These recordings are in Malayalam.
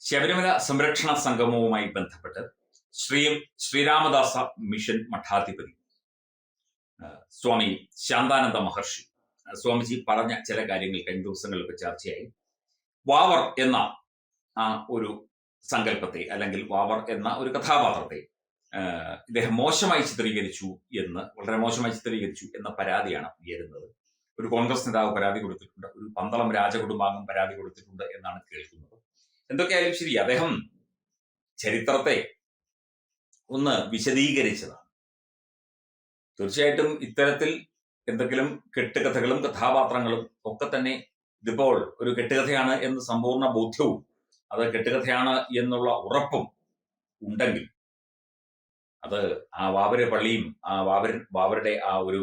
ശബരിമല സംരക്ഷണ സംഗമവുമായി ബന്ധപ്പെട്ട് ശ്രീ ശ്രീരാമദാസ മിഷൻ മഠാധിപതി സ്വാമി ശാന്താനന്ദ മഹർഷി. സ്വാമിജി പറഞ്ഞ ചില കാര്യങ്ങൾ കഴിഞ്ഞ ദിവസങ്ങളിലൊക്കെ ചർച്ചയായി. വാവർ എന്ന ഒരു സങ്കല്പത്തെ അല്ലെങ്കിൽ വാവർ എന്ന ഒരു കഥാപാത്രത്തെ ഇദ്ദേഹം മോശമായി ചിത്രീകരിച്ചു എന്ന് വളരെ മോശമായി ചിത്രീകരിച്ചു എന്ന പരാതിയാണ് ഉയരുന്നത്. ഒരു കോൺഗ്രസ് നേതാവ് പരാതി കൊടുത്തിട്ടുണ്ട് ഒരു പന്തളം രാജകുടുംബാംഗം പരാതി കൊടുത്തിട്ടുണ്ട് എന്നാണ് കേൾക്കുന്നത്. എന്തൊക്കെയായാലും ശരി അദ്ദേഹം ചരിത്രത്തെ ഒന്ന് വിശദീകരിച്ചതാണ്. തീർച്ചയായിട്ടും ഇത്തരത്തിൽ എന്തെങ്കിലും കെട്ടുകഥകളും കഥാപാത്രങ്ങളും ഒക്കെ തന്നെ ഇതിപ്പോൾ ഒരു കെട്ടുകഥയാണ് എന്ന് സമ്പൂർണ ബോധ്യവും അത് കെട്ടുകഥയാണ് എന്നുള്ള ഉറപ്പും ഉണ്ടെങ്കിൽ അത് ആ വാവര പള്ളിയും ആ വാവര വാവരുടെ ആ ഒരു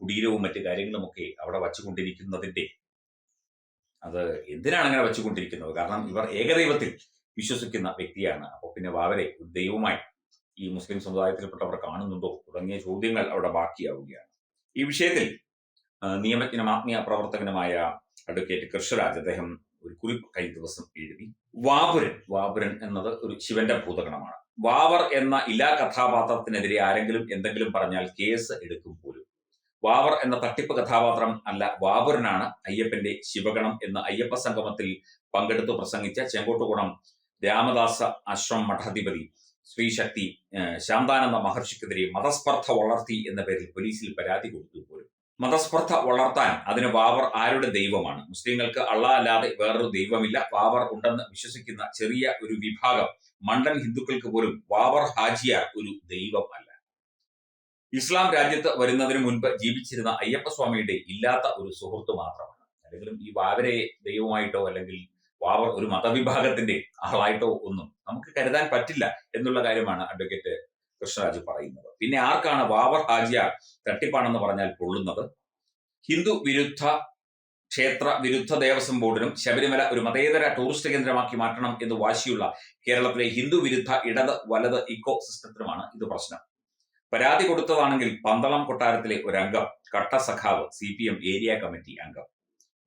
കുടീരവും മറ്റു കാര്യങ്ങളുമൊക്കെ അവിടെ വച്ചുകൊണ്ടിരിക്കുന്നതിന്റെ അത് എന്തിനാണ് അങ്ങനെ വെച്ചുകൊണ്ടിരിക്കുന്നത്? കാരണം ഇവർ ഏകദൈവത്തിൽ വിശ്വസിക്കുന്ന വ്യക്തിയാണ്. അപ്പോൾ പിന്നെ വാവരെ ഒരു ദൈവമായി ഈ മുസ്ലിം സമുദായത്തിൽപ്പെട്ടവർ കാണുന്നുണ്ടോ? തുടങ്ങിയ ചോദ്യങ്ങൾ അവിടെ ബാക്കിയാവുകയാണ്. ഈ വിഷയത്തിൽ നിയമജ്ഞനും ആത്മീയ പ്രവർത്തകനുമായ അഡ്വക്കേറ്റ് കൃഷ്ണരാജ് അദ്ദേഹം ഒരു കുറിപ്പ് കഴിഞ്ഞ ദിവസം എഴുതി. വാപുരൻ വാപുരൻ എന്നത് ഒരു ശിവന്റെ ഭൂതഗണമാണ്. വാവർ എന്ന ഇലാ കഥാപാത്രത്തിനെതിരെ ആരെങ്കിലും എന്തെങ്കിലും പറഞ്ഞാൽ കേസ് എടുക്കും വാവർ എന്ന തട്ടിപ്പ് കഥാപാത്രം അല്ല വാവുരനാണ് അയ്യപ്പന്റെ ശിവഗണം എന്ന് അയ്യപ്പ സംഗമത്തിൽ പങ്കെടുത്തു പ്രസംഗിച്ച ചെങ്കോട്ടുകുളം രാമദാസ ആശ്രമ മഠാധിപതി ശ്രീ ശക്തി ഏഹ്, ശാന്താനന്ദ മഹർഷിക്കെതിരെ മതസ്പർദ്ധ വളർത്തി എന്ന പേരിൽ പോലീസിൽ പരാതി കൊടുത്തു പോലും. മതസ്പർദ്ധ വളർത്താൻ അതിന് വാവർ ആരുടെ ദൈവമാണ്? മുസ്ലിങ്ങൾക്ക് അള്ള അല്ലാതെ വേറൊരു ദൈവമില്ല. വാവർ ഉണ്ടെന്ന് വിശ്വസിക്കുന്ന ചെറിയ ഒരു വിഭാഗം മണ്ടൻ ഹിന്ദുക്കൾക്ക് പോലും വാവർ ഹാജിയ ഒരു ദൈവമല്ല. ഇസ്ലാം രാജ്യത്ത് വരുന്നതിന് മുൻപ് ജീവിച്ചിരുന്ന അയ്യപ്പസ്വാമിയുടെ ഇല്ലാത്ത ഒരു സുഹൃത്ത് മാത്രമാണ്. അല്ലെങ്കിലും ഈ വാവരെ ദൈവമായിട്ടോ അല്ലെങ്കിൽ വാവർ ഒരു മതവിഭാഗത്തിന്റെ ആളായിട്ടോ ഒന്നും നമുക്ക് കരുതാൻ പറ്റില്ല എന്നുള്ള കാര്യമാണ് അഡ്വക്കേറ്റ് കൃഷ്ണരാജ് പറയുന്നത്. പിന്നെ ആർക്കാണ് വാവർ ഹാജിയ തട്ടിപ്പാണെന്ന് പറഞ്ഞാൽ കൊള്ളുന്നത്? ഹിന്ദു വിരുദ്ധ ക്ഷേത്ര വിരുദ്ധ ദേവസ്വം ബോർഡിനും ശബരിമല ഒരു മതേതര ടൂറിസ്റ്റ് കേന്ദ്രമാക്കി മാറ്റണം എന്ന് വാശിയുള്ള കേരളത്തിലെ ഹിന്ദു വിരുദ്ധ ഇടത് വലത് ഇക്കോ സിസ്റ്റത്തിനുമാണ് ഇത് പ്രശ്നം. പരാതി കൊടുത്തതാണെങ്കിൽ പന്തളം കൊട്ടാരത്തിലെ ഒരു അംഗം കട്ട സഖാവ് C P M area committee അംഗം.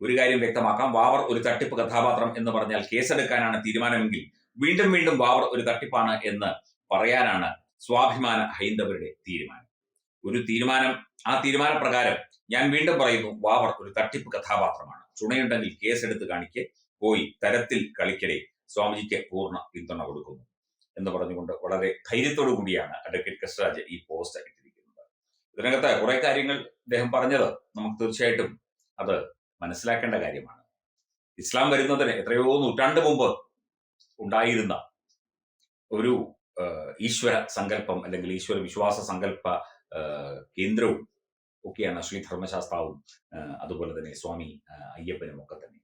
ഒരു കാര്യം വ്യക്തമാക്കാം വാവർ ഒരു തട്ടിപ്പ് കഥാപാത്രം എന്ന് പറഞ്ഞാൽ കേസെടുക്കാനാണ് തീരുമാനമെങ്കിൽ വീണ്ടും വീണ്ടും വാവർ ഒരു തട്ടിപ്പാണ് എന്ന് പറയാനാണ് സ്വാഭിമാന ഹൈന്ദവരുടെ തീരുമാനം. ഒരു തീരുമാനം ആ തീരുമാനപ്രകാരം ഞാൻ വീണ്ടും പറയുന്നു വാവർ ഒരു തട്ടിപ്പ് കഥാപാത്രമാണ്. ചുണയുണ്ടെങ്കിൽ കേസെടുത്ത് കാണിക്കെ പോയി തരത്തിൽ കളിക്കലേ സ്വാമിജിക്ക് പൂർണ പിന്തുണ കൊടുക്കുന്നു. എന്ന് പറഞ്ഞുകൊണ്ട് വളരെ ധൈര്യത്തോടു കൂടിയാണ് അഡ്വക്കേറ്റ് കൃഷ്ണരാജ് ഈ പോസ്റ്റ് ഇട്ടിരിക്കുന്നത്. ഇതിനകത്ത് കുറെ കാര്യങ്ങൾ അദ്ദേഹം പറഞ്ഞത് നമുക്ക് തീർച്ചയായിട്ടും അത് മനസ്സിലാക്കേണ്ട കാര്യമാണ്. ഇസ്ലാം വരുന്നതിന് എത്രയോ നൂറ്റാണ്ട് മുമ്പ് ഉണ്ടായിരുന്ന ഒരു ഈശ്വര സങ്കല്പം അല്ലെങ്കിൽ ഈശ്വര വിശ്വാസ സങ്കല്പ കേന്ദ്രവും ഒക്കെയാണ് ശ്രീ ധർമ്മശാസ്താവും അതുപോലെ തന്നെ സ്വാമി അയ്യപ്പനും ഒക്കെ തന്നെ.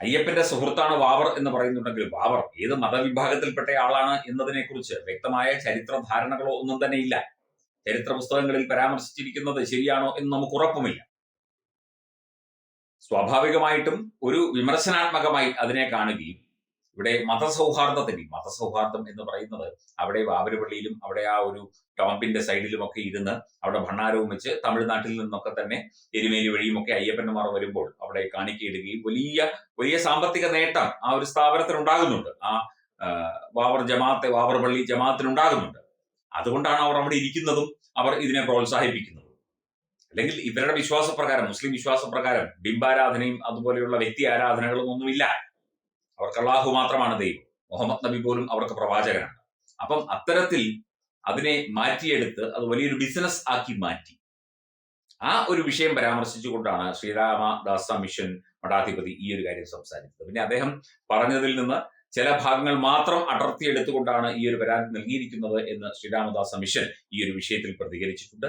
അയ്യപ്പന്റെ സുഹൃത്താണ് വാവർ എന്ന് പറയുന്നുണ്ടെങ്കിൽ വാവർ ഏത് മതവിഭാഗത്തിൽപ്പെട്ട ആളാണ് എന്നതിനെക്കുറിച്ച് വ്യക്തമായ ചരിത്ര ധാരണകളോ ഒന്നും തന്നെ ഇല്ല. ചരിത്ര പുസ്തകങ്ങളിൽ പരാമർശിച്ചിരിക്കുന്നത് ശരിയാണോ എന്ന് നമുക്ക് ഉറപ്പുമില്ല. സ്വാഭാവികമായിട്ടും ഒരു വിമർശനാത്മകമായി അതിനെ കാണുകയും ഇവിടെ മതസൗഹാർദ്ദത്തിന് മതസൗഹാർദ്ദം എന്ന് പറയുന്നത് അവിടെ വാവരപള്ളിയിലും അവിടെ ആ ഒരു ടോമ്പിന്റെ സൈഡിലും ഒക്കെ ഇരുന്ന് അവിടെ ഭണ്ണാരവും വെച്ച് തമിഴ്നാട്ടിൽ നിന്നൊക്കെ തന്നെ എരുമേലി വഴിയും ഒക്കെ അയ്യപ്പന്മാർ വരുമ്പോൾ അവിടെ കാണിക്കയിടുകയും വലിയ വലിയ സാമ്പത്തിക നേട്ടം ആ ഒരു സ്ഥാപനത്തിന് ഉണ്ടാകുന്നുണ്ട്. ആ, വാവർ ജമാഅത്ത് വാവർ പള്ളി ജമാഅത്തിന് ഉണ്ടാകുന്നുണ്ട്. അതുകൊണ്ടാണ് അവർ അവിടെ ഇരിക്കുന്നതും അവർ ഇതിനെ പ്രോത്സാഹിപ്പിക്കുന്നതും. അല്ലെങ്കിൽ ഇവരുടെ വിശ്വാസപ്രകാരം മുസ്ലിം വിശ്വാസപ്രകാരം ബിംബാരാധനയും അതുപോലെയുള്ള വ്യക്തി ആരാധനകളും ഒന്നുമില്ല. അവർക്ക് അള്ളാഹു മാത്രമാണ് ദൈവം. മുഹമ്മദ് നബി പോലും അവർക്ക് പ്രവാചകനാണ്. അപ്പം അത്തരത്തിൽ അതിനെ മാറ്റിയെടുത്ത് അത് വലിയൊരു ബിസിനസ് ആക്കി മാറ്റി. ആ ഒരു വിഷയം പരാമർശിച്ചുകൊണ്ടാണ് ശ്രീരാമദാസ മിഷൻ മഠാധിപതി ഈ ഒരു കാര്യം സംസാരിച്ചത്. പിന്നെ അദ്ദേഹം പറഞ്ഞതിൽ നിന്ന് ചില ഭാഗങ്ങൾ മാത്രം അടർത്തിയെടുത്തുകൊണ്ടാണ് ഈ ഒരു പരാതി നൽകിയിരിക്കുന്നത് എന്ന് ശ്രീരാമദാസ മിഷൻ ഈ ഒരു വിഷയത്തിൽ പ്രതികരിച്ചിട്ടുണ്ട്.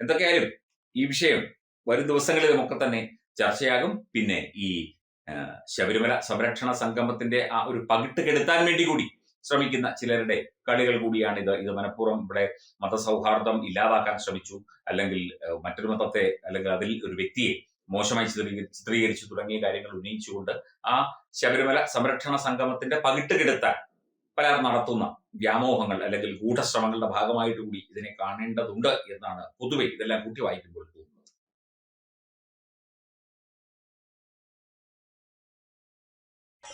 എന്തൊക്കെയായാലും ഈ വിഷയം വരും ദിവസങ്ങളിലുമൊക്കെ തന്നെ ചർച്ചയാകും. പിന്നെ ഈ ശബരിമല സംരക്ഷണ സംഗമത്തിന്റെ ആ ഒരു പകിട്ട് കെടുത്താൻ വേണ്ടി കൂടി ശ്രമിക്കുന്ന ചിലരുടെ കളികൾ കൂടിയാണ് ഇത്. ഇത് മനഃപൂർവം ഇവിടെ മതസൗഹാർദ്ദം ഇല്ലാതാക്കാൻ ശ്രമിച്ചു. അല്ലെങ്കിൽ മറ്റൊരു മതത്തെ അല്ലെങ്കിൽ അതിൽ ഒരു വ്യക്തിയെ മോശമായി ചിത്രീകരി- ചിത്രീകരിച്ചു തുടങ്ങിയ കാര്യങ്ങൾ ഉന്നയിച്ചുകൊണ്ട് ആ ശബരിമല സംരക്ഷണ സംഗമത്തിന്റെ പകിട്ട് കെടുത്താൻ പലർ നടത്തുന്ന വ്യാമോഹങ്ങൾ അല്ലെങ്കിൽ ഗൂഢശ്രമങ്ങളുടെ ഭാഗമായിട്ട് കൂടി ഇതിനെ കാണേണ്ടതുണ്ട് എന്നാണ് പൊതുവെ ഇതെല്ലാം കൂട്ടി വായിക്കുമ്പോൾ തോന്നുന്നത്.